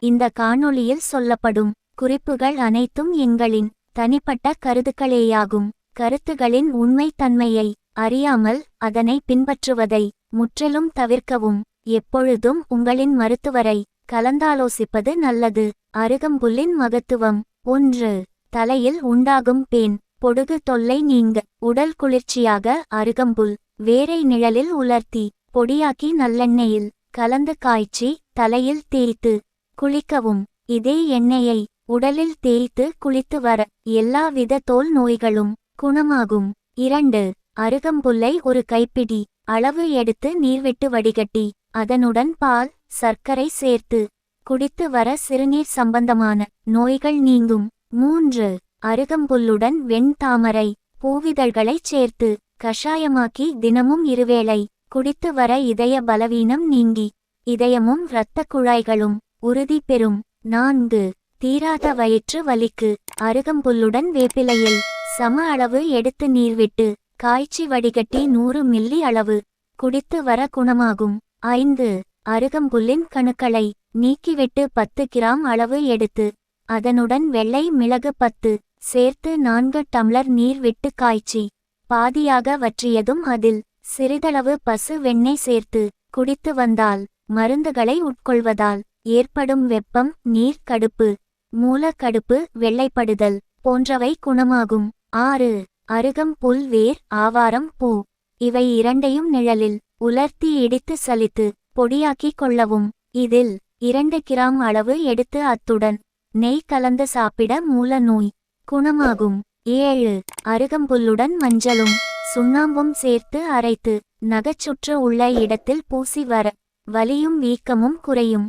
இந்த காணொளியில் சொல்லப்படும் குறிப்புகள் அனைத்தும் எங்களின் தனிப்பட்ட கருத்துக்களேயாகும். கருத்துகளின் உண்மைத்தன்மையை அறியாமல் அதனை பின்பற்றுவதை முற்றிலும் தவிர்க்கவும். எப்பொழுதும் உங்களின் மருத்துவரை கலந்தாலோசிப்பது நல்லது. அருகம்புல்லின் மகத்துவம். ஒன்று. தலையில் உண்டாகும் பேன். பொடுகு தொல்லை நீங்க. உடல் குளிர்ச்சியாக அருகம்புல். வேரை நிழலில் உலர்த்தி. பொடியாக்கி நல்லெண்ணெயில். கலந்து காய்ச்சி. தலையில் தேய்த்து. குளிக்கவும். இதே எண்ணெயை உடலில் தேய்த்து குளித்து வர எல்லாவித தோல் நோய்களும் குணமாகும். இரண்டு அருகம்புல்லை ஒரு கைப்பிடி அளவு எடுத்து நீர்விட்டு வடிகட்டி அதனுடன் பால் சர்க்கரை சேர்த்து குடித்து வர சிறுநீர் சம்பந்தமான நோய்கள் நீங்கும். மூன்று அருகம்புல்லுடன் வெண்தாமரை பூவிதழ்களைச் சேர்த்து கஷாயமாக்கி தினமும் இருவேளை குடித்து வர இதய பலவீனம் நீங்கி இதயமும் இரத்தக் குழாய்களும் உறுதி பெறும். நான்கு. தீராத வயிற்று வலிக்கு அருகம்புல்லுடன் வேப்பிலையில். சம அளவு எடுத்து நீர்விட்டு. காய்ச்சி வடிகட்டி நூறு மில்லி அளவு. குடித்து வர குணமாகும். ஐந்து. அருகம்புல்லின் கணுக்களை நீக்கிவிட்டு பத்து கிராம் அளவு எடுத்து. அதனுடன் வெள்ளை மிளகு பத்து. சேர்த்து நான்கு டம்ளர் நீர் விட்டு காய்ச்சி. பாதியாக வற்றியதும் அதில் சிறிதளவு பசு வெண்ணெய் சேர்த்து குடித்து வந்தால் மருந்துகளை உட்கொள்வதால் ஏற்படும் வெப்பம் நீர் கடுப்பு மூலக்கடுப்பு வெள்ளைப்படுதல் போன்றவை குணமாகும். ஆறு. அருகம் புல் வேர் ஆவாரம் பூ. இவை இரண்டையும் நிழலில் உலர்த்தி இடித்து சலித்து பொடியாக்கிக் கொள்ளவும். இதில் இரண்டு கிராம் அளவு எடுத்து அத்துடன் நெய் கலந்து சாப்பிட மூல நோய் குணமாகும். ஏழு. அருகம்புல்லுடன் மஞ்சளும் சுண்ணாம்பும் சேர்த்து அரைத்து நகைச்சுற்று உள்ள இடத்தில் பூசி வர வலியும் வீக்கமும் குறையும்.